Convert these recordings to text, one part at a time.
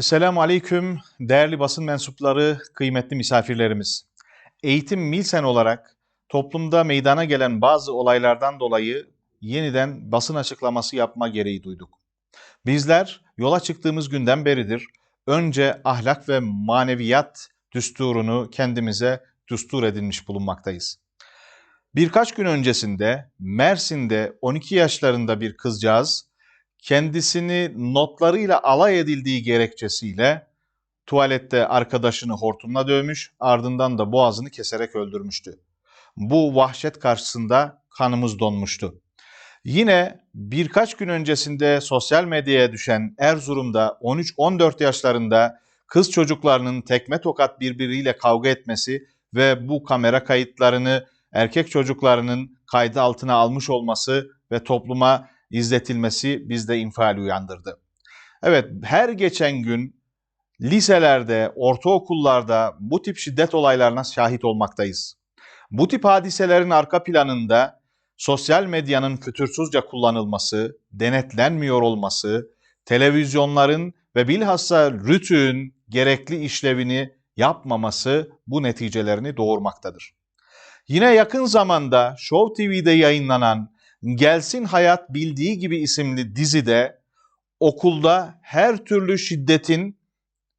Esselamu Aleyküm değerli basın mensupları, kıymetli misafirlerimiz. Eğitim Milsen olarak toplumda meydana gelen bazı olaylardan dolayı yeniden basın açıklaması yapma gereği duyduk. Bizler yola çıktığımız günden beridir önce ahlak ve maneviyat düsturunu kendimize düstur edinmiş bulunmaktayız. Birkaç gün öncesinde Mersin'de 12 yaşlarında bir kızcağız kendisini notlarıyla alay edildiği gerekçesiyle tuvalette arkadaşını hortumla dövmüş, ardından da boğazını keserek öldürmüştü. Bu vahşet karşısında kanımız donmuştu. Yine birkaç gün öncesinde sosyal medyaya düşen Erzurum'da 13-14 yaşlarında kız çocuklarının tekme tokat birbiriyle kavga etmesi ve bu kamera kayıtlarını erkek çocuklarının kaydı altına almış olması ve topluma izletilmesi bizde infial uyandırdı. Evet her geçen gün liselerde, ortaokullarda bu tip şiddet olaylarına şahit olmaktayız. Bu tip hadiselerin arka planında sosyal medyanın fütursuzca kullanılması, denetlenmiyor olması, televizyonların ve bilhassa RTÜK'ün gerekli işlevini yapmaması bu neticelerini doğurmaktadır. Yine yakın zamanda Show TV'de yayınlanan Gelsin Hayat Bildiği Gibi isimli dizide okulda her türlü şiddetin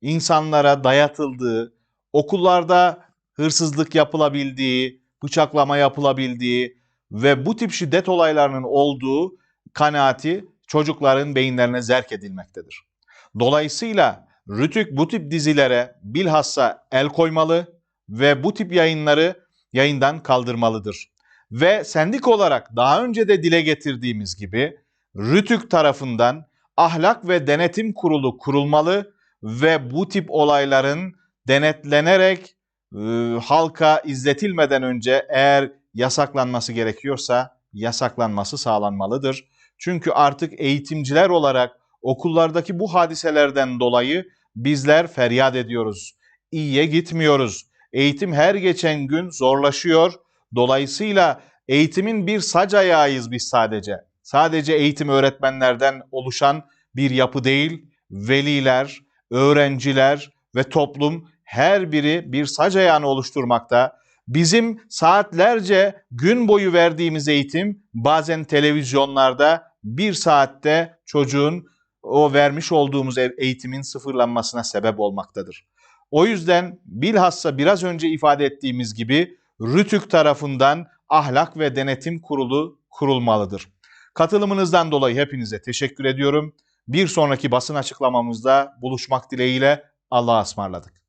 insanlara dayatıldığı, okullarda hırsızlık yapılabildiği, bıçaklama yapılabildiği ve bu tip şiddet olaylarının olduğu kanaati çocukların beyinlerine zerk edilmektedir. Dolayısıyla Rütük bu tip dizilere bilhassa el koymalı ve bu tip yayınları yayından kaldırmalıdır. Ve sendik olarak daha önce de dile getirdiğimiz gibi Rütük tarafından ahlak ve denetim kurulu kurulmalı ve bu tip olayların denetlenerek e, halka izletilmeden önce eğer yasaklanması gerekiyorsa yasaklanması sağlanmalıdır. Çünkü artık eğitimciler olarak okullardaki bu hadiselerden dolayı bizler feryat ediyoruz. İyiye gitmiyoruz. Eğitim her geçen gün zorlaşıyor. Dolayısıyla eğitimin bir sac ayağıyız biz sadece. Sadece eğitim öğretmenlerden oluşan bir yapı değil, veliler, öğrenciler ve toplum her biri bir sac ayağını oluşturmakta. Bizim saatlerce gün boyu verdiğimiz eğitim bazen televizyonlarda bir saatte çocuğun o vermiş olduğumuz eğitimin sıfırlanmasına sebep olmaktadır. O yüzden bilhassa biraz önce ifade ettiğimiz gibi RÜTÜK tarafından ahlak ve denetim kurulu kurulmalıdır. Katılımınızdan dolayı hepinize teşekkür ediyorum. Bir sonraki basın açıklamamızda buluşmak dileğiyle Allah'a ısmarladık.